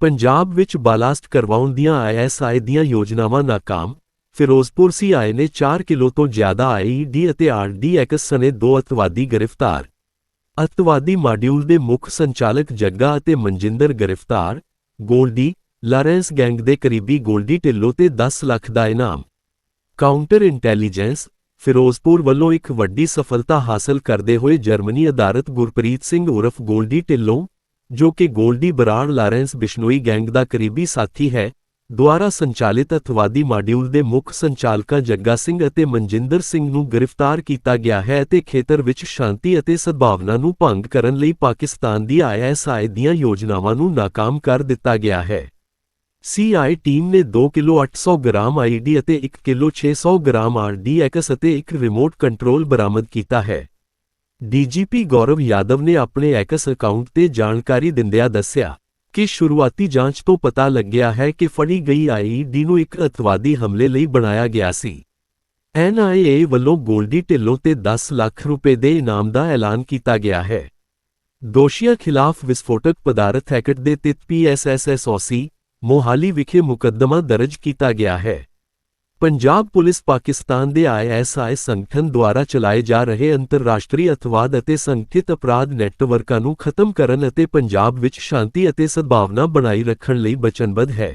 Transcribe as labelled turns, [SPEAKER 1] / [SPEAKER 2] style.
[SPEAKER 1] ਪੰਜਾਬ ਵਿੱਚ ਬਾਲਾਸਟ ਕਰਵਾਉਣ ਦੀਆਂ ਆਈਐਸਆਈ ਦੀਆਂ ਯੋਜਨਾਵਾਂ ਨਾਕਾਮ, ਫਿਰੋਜ਼ਪੁਰ ਸੀਆਈ ਨੇ 4 ਕਿਲੋ ਤੋਂ ਜ਼ਿਆਦਾ ਆਈਈਡੀ ਅਤੇ ਆਰਡੀਐਕਸ ਸਣੇ ਦੋ ਅਤਵਾਦੀ ਗ੍ਰਿਫਤਾਰ। ਅਤਵਾਦੀ ਮਾਡਿਊਲ ਦੇ ਮੁੱਖ ਸੰਚਾਲਕ ਜੱਗਾ ਅਤੇ ਮਨਜਿੰਦਰ ਗ੍ਰਿਫਤਾਰ, ਗੋਲਡੀ, ਲਾਰੈਂਸ ਗੈਂਗ ਦੇ ਕਰੀਬੀ ਗੋਲਡੀ ਢਿੱਲੋਂ ਤੇ 10 ਲੱਖ ਦਾ ਇਨਾਮ। ਕਾਊਂਟਰ ਇੰਟੈਲੀਜੈਂਸ, ਫਿਰੋਜ਼ਪੁਰ ਵੱਲੋਂ ਇੱਕ ਵੱਡੀ ਸਫਲਤਾ ਹਾਸਲ ਕਰਦੇ ਹੋਏ ਜਰਮਨੀ ਅਧਾਰਤ ਗੁਰਪ੍ਰੀਤ ਸਿੰਘ ਉਰਫ ਗੋਲਡੀ ਢਿੱਲੋਂ ਜੋ ਕਿ ਗੋਲਡੀ ਬਰਾੜ ਲਾਰੈਂਸ ਬਿਸ਼ਨੋਈ ਗੈਂਗ ਦਾ ਕਰੀਬੀ ਸਾਥੀ ਹੈ, ਦੁਆਰਾ ਸੰਚਾਲਿਤ ਅਤਵਾਦੀ ਮਾਡਿਊਲ ਦੇ ਮੁੱਖ ਸੰਚਾਲਕਾਂ ਜੱਗਾ ਸਿੰਘ ਅਤੇ ਮਨਜਿੰਦਰ ਸਿੰਘ ਨੂੰ ਗ੍ਰਿਫਤਾਰ ਕੀਤਾ ਗਿਆ ਹੈ ਅਤੇ ਖੇਤਰ ਵਿੱਚ ਸ਼ਾਂਤੀ ਅਤੇ ਸਦਭਾਵਨਾ ਨੂੰ ਭੰਗ ਕਰਨ ਲਈ ਪਾਕਿਸਤਾਨ ਦੀ ਆਈਐਸਆਈ ਦੀਆਂ ਯੋਜਨਾਵਾਂ ਨੂੰ ਨਾਕਾਮ ਕਰ ਦਿੱਤਾ ਗਿਆ ਹੈ। ਸੀਆਈ ਟੀਮ ਨੇ 2 ਕਿਲੋ 800 ਗ੍ਰਾਮ ਆਈਡੀ ਅਤੇ 1 ਕਿਲੋ 600 ਗ੍ਰਾਮ ਆਰਡੀਐਕਸ ਅਤੇ ਇੱਕ ਰਿਮੋਟ ਕੰਟਰੋਲ ਬਰਾਮਦ ਕੀਤਾ ਹੈ। ਡੀਜੀਪੀ ਗੌਰਵ ਯਾਦਵ ਨੇ ਆਪਣੇ ਐਕਸ ਅਕਾਊਂਟ ਤੇ ਜਾਣਕਾਰੀ ਦਿੰਦਿਆਂ ਦੱਸਿਆ ਕਿ ਸ਼ੁਰੂਆਤੀ ਜਾਂਚ ਤੋਂ ਪਤਾ ਲੱਗਿਆ ਹੈ ਕਿ ਫੜੀ ਗਈ ਆਈਡੀ ਨੂੰ ਇੱਕ ਅਤਵਾਦੀ ਹਮਲੇ ਲਈ ਬਣਾਇਆ ਗਿਆ ਸੀ। ਐਨਆਈਏ ਵੱਲੋਂ ਗੋਲਡੀ ਢਿੱਲੋਂ ਤੇ 10 ਲੱਖ ਰੁਪਏ ਦੇ ਇਨਾਮ ਦਾ ਐਲਾਨ ਕੀਤਾ ਗਿਆ ਹੈ। ਦੋਸ਼ੀਆਂ ਖਿਲਾਫ ਵਿਸਫੋਟਕ ਪਦਾਰਥ ਐਕਟ ਦੇ ਤਹਿਤ ਪੀਐਸਐਸਐਸਓਸੀ ਮੋਹਾਲੀ ਵਿਖੇ ਮੁਕੱਦਮਾ ਦਰਜ ਕੀਤਾ ਗਿਆ ਹੈ। ਪੰਜਾਬ ਪੁਲਿਸ ਪਾਕਿਸਤਾਨ ਦੇ ਆਈਐਸਆਈ ਸੰਗਠਨ ਦੁਆਰਾ ਚਲਾਏ ਜਾ ਰਹੇ ਅੰਤਰਰਾਸ਼ਟਰੀ ਅਤਵਾਦ ਅਤੇ ਸੰਗਠਿਤ ਅਪਰਾਧ ਨੈੱਟਵਰਕਾਂ ਨੂੰ ਖਤਮ ਕਰਨ ਅਤੇ ਪੰਜਾਬ ਵਿੱਚ ਸ਼ਾਂਤੀ ਅਤੇ ਸਦਭਾਵਨਾ ਬਣਾਈ ਰੱਖਣ ਲਈ ਵਚਨਬੱਧ ਹੈ।